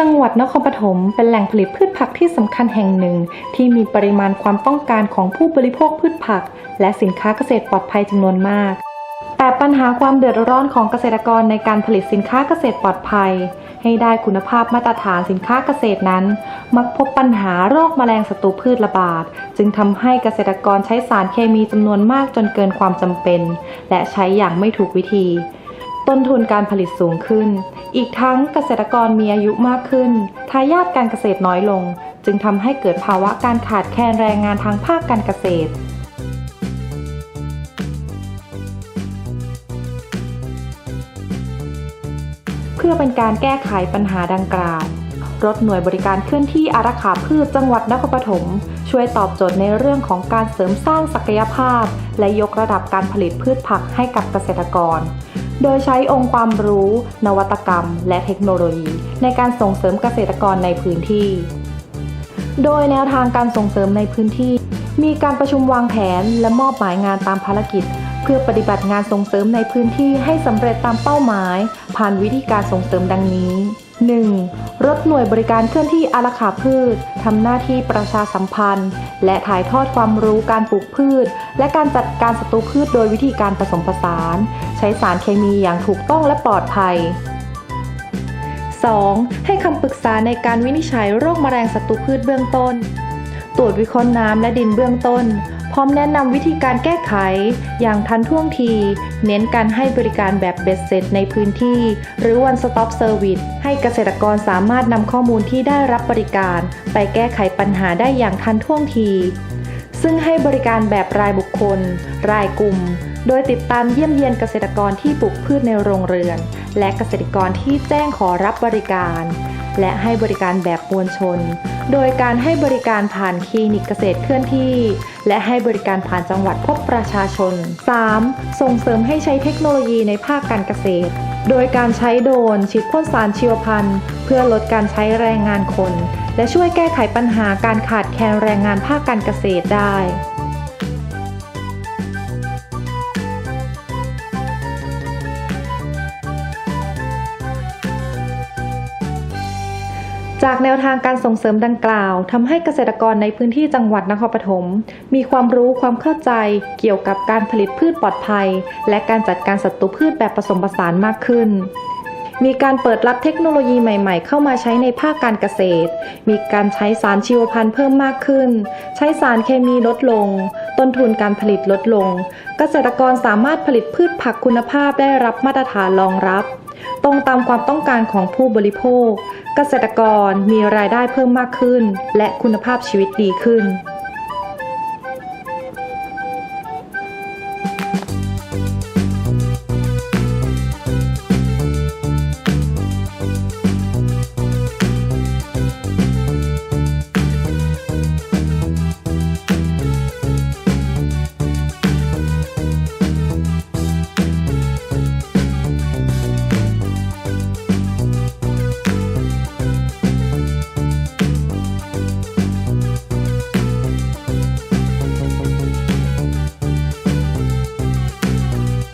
จังหวัดนครปฐมเป็นแหล่งผลิตพืชผักที่สำคัญแห่งหนึ่ง ที่มีปริมาณความต้องการของผู้บริโภคพืชผัก และสินค้าเกษตรปลอดภัยจำนวนมาก แต่ปัญหาความเดือดร้อนของเกษตรกรในการผลิตสินค้าเกษตรปลอดภัย ให้ได้คุณภาพมาตรฐานสินค้าเกษตรนั้น มักพบปัญหาโรคแมลงศัตรูพืชระบาด จึงทำให้เกษตรกรใช้สารเคมีจำนวนมากจนเกินความจำเป็น และใช้อย่างไม่ถูกวิธี ต้นทุนการผลิตสูงขึ้น อีกทั้งเกษตรกรมีอายุมากขึ้น ทายาทการเกษตรน้อยลง จึงทำให้เกิดภาวะการขาดแคลนแรงงานทางภาคการเกษตรเพื่อเป็นการแก้ไขปัญหาดังกล่าว รถหน่วยบริการเคลื่อนที่อารักขาพืชจังหวัดนครปฐมช่วยตอบโจทย์ในเรื่องของการเสริมสร้างศักยภาพ และยกระดับการผลิตพืชผักให้กับเกษตรกร โดยใช้องค์ความรู้ นวัตกรรม และเทคโนโลยี ในการส่งเสริมเกษตรกรในพื้นที่ โดยแนวทางการส่งเสริมในพื้นที่ มีการประชุมวางแผนและมอบหมายงานตามภารกิจ เพื่อปฏิบัติงานส่งเสริมในพื้นที่ให้สำเร็จตามเป้าหมาย ผ่านวิธีการส่งเสริมดังนี้ 1. รถหน่วยบริการเคลื่อนที่อาราขาพืชทำหน้าที่ประชาสัมพันธ์ และถ่ายทอดความรู้การปลูกพืช และการจัดการศัตรูพืชโดยวิธีการผสมผสาน ใช้สารเคมีอย่างถูกต้องและปลอดภัย 2. ให้คำปรึกษาในการวินิจฉัยโรคแมลงศัตรูพืชเบื้องต้น ตรวจวิเคราะห์น้ำและดินเบื้องต้น พร้อมแนะนำวิธีการแก้ไข อย่างทันท่วงที เน้นการให้บริการแบบเบ็ดเสร็จในพื้นที่ หรือ one stop service ให้เกษตรกรสามารถนำข้อมูลที่ได้รับบริการ ไปแก้ไขปัญหาได้อย่างทันท่วงที ซึ่งให้บริการแบบรายบุคคล รายกลุ่ม โดยติดตามเยี่ยมเยียนเกษตรกรที่ปลูกพืชในโรงเรือน และเกษตรกรที่แจ้งขอรับบริการ และให้บริการแบบมวลชน โดยการให้บริการผ่านคลินิกเกษตรเคลื่อนที่ และให้บริการผ่านจังหวัดพบประชาชน 3. ส่งเสริมให้ใช้เทคโนโลยีในภาคการเกษตร โดยการใช้โดรนฉีดพ่นสารชีวพันธุ์ เพื่อลดการใช้แรงงานคน และช่วยแก้ไขปัญหาการขาดแคลนแรงงานภาคการเกษตรได้ จากแนวทางการส่งเสริมดังกล่าวทำให้เกษตรกรในพื้นที่จังหวัดนครปฐมมีความรู้ความเข้าใจเกี่ยวกับการผลิตพืชปลอดภัย และการจัดการศัตรูพืชแบบผสมผสานมากขึ้น มีการเปิดรับเทคโนโลยีใหม่ๆ เข้ามาใช้ในภาคการเกษตร มีการใช้สารชีวพันธุ์เพิ่มมากขึ้น ใช้สารเคมีลดลง ต้นทุนการผลิตลดลง เกษตรกรสามารถผลิตพืชผักคุณภาพได้รับมาตรฐานรองรับ ตรงตามความต้องการของผู้บริโภค เกษตรกรมีรายได้เพิ่มมากขึ้น และคุณภาพชีวิตดีขึ้น